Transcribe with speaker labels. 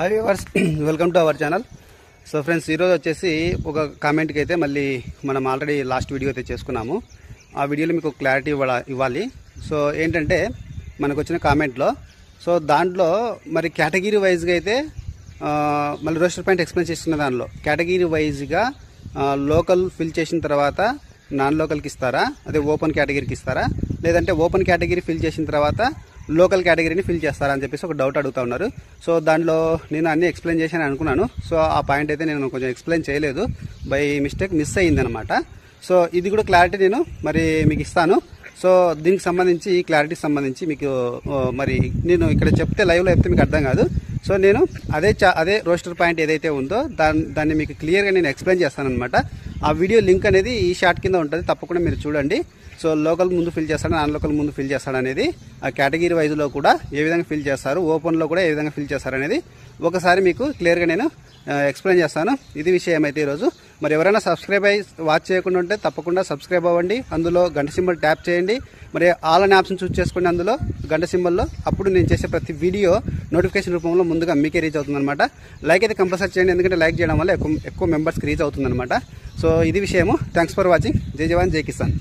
Speaker 1: Hi viewers welcome to our channel so friends ఈరోజు వచ్చేసి ఒక కామెంట్కి అయితే మళ్ళీ మనం ఆల్రెడీ లాస్ట్ వీడియో అయితే చేసుకున్నాము. ఆ వీడియోలో మీకు క్లారిటీ ఇవ్వాల ఇవ్వాలి. సో ఏంటంటే మనకు వచ్చిన కామెంట్లో సో దాంట్లో మరి కేటగిరీ వైజ్గా అయితే మళ్ళీ రోస్టర్ పాయింట్ ఎక్స్ప్లెయిన్ చేసిన దానిలో కేటగిరీ వైజ్గా లోకల్ ఫిల్ చేసిన తర్వాత నాన్ లోకల్కి ఇస్తారా? అదే ఓపెన్ కేటగిరీకి ఇస్తారా? లేదంటే ఓపెన్ కేటగిరీ ఫిల్ చేసిన తర్వాత లోకల్ కేటగిరీని ఫిల్ చేస్తారని చెప్పేసి ఒక డౌట్ అడుగుతా ఉన్నారు. సో దాంట్లో నేను అన్ని ఎక్స్ప్లెయిన్ చేశాను అనుకున్నాను. సో ఆ పాయింట్ అయితే నేను కొంచెం ఎక్స్ప్లెయిన్ చేయలేదు. బై మిస్టేక్ మిస్ అయ్యిందనమాట సో ఇది కూడా క్లారిటీ నేను మరి మీకు ఇస్తాను. సో దీనికి సంబంధించి ఈ క్లారిటీకి సంబంధించి మీకు మరి నేను ఇక్కడ చెప్తే లైవ్లో చెప్తే మీకు అర్థం కాదు. సో నేను అదే చా అదే రోస్టర్ పాయింట్ ఏదైతే ఉందో దాన్ని దాన్ని మీకు క్లియర్గా నేను ఎక్స్ప్లెయిన్ చేస్తానమాట ఆ వీడియో లింక్ అనేది ఈ షార్ట్ కింద ఉంటుంది తప్పకుండా మీరు చూడండి. సో లోకల్ ముందు ఫిల్ చేస్తాడు నాన్ లోకల్ ముందు ఫిల్ చేస్తాడు అనేది ఆ కేటగిరీ వైజ్లో కూడా ఏ విధంగా ఫిల్ చేస్తారు ఓపెన్లో కూడా ఏ విధంగా ఫిల్ చేస్తారు అనేది ఒకసారి మీకు క్లియర్గా నేను ఎక్స్ప్లెయిన్ చేస్తాను. ఇది విషయం అయితే ఈరోజు. మరి ఎవరైనా సబ్స్క్రైబ్ అయ్యి వాచ్ చేయకుండా ఉంటే తప్పకుండా సబ్స్క్రైబ్ అవ్వండి. అందులో గంట సింబల్ ట్యాప్ చేయండి. మరి ఆల్ అనే ఆప్షన్ చూస్ చేసుకోండి అందులో. గంట సింబల్లో అప్పుడు నేను చేసే ప్రతి వీడియో నోటిఫికేషన్ రూపంలో ముందుగా మీకే రీచ్ అవుతుందన్నమాట. లైక్ అయితే కంపల్సరీ చేయండి. ఎందుకంటే లైక్ చేయడం వల్ల ఎక్కువ ఎక్కువ మెంబర్స్కి రీచ్ అవుతుందన్నమాట. సో ఇది విషయము. థ్యాంక్స్ ఫర్ వాచింగ్ జై జవాన్ జై కిసాన్.